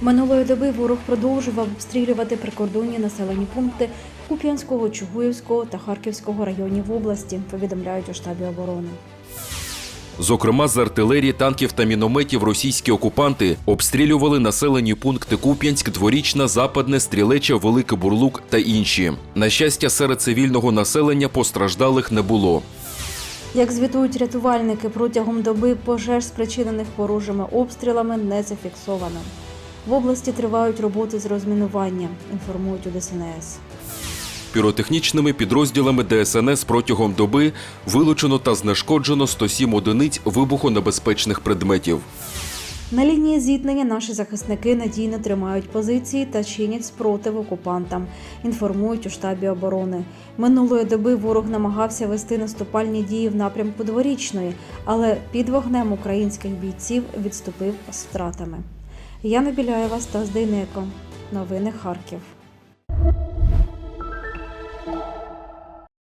Минулої доби ворог продовжував обстрілювати прикордонні населені пункти Куп'янського, Чугуївського та Харківського районів області, повідомляють у штабі оборони. Зокрема, з артилерії, танків та мінометів російські окупанти обстрілювали населені пункти Куп'янськ, Дворічна, Западне, Стрілеча, Великий Бурлук та інші. На щастя, серед цивільного населення постраждалих не було. Як звітують рятувальники, протягом доби пожеж, спричинених ворожими обстрілами, не зафіксовано. В області тривають роботи з розмінування, інформують у ДСНС. Піротехнічними підрозділами ДСНС протягом доби вилучено та знешкоджено 107 одиниць вибухонебезпечних предметів. На лінії зіткнення наші захисники надійно тримають позиції та чинять спротив окупантам. Інформують у штабі оборони. Минулої доби ворог намагався вести наступальні дії в напрямку дворічної, але під вогнем українських бійців відступив з втратами. Яна Біляєва, Стас Дейнеко. Новини Харків.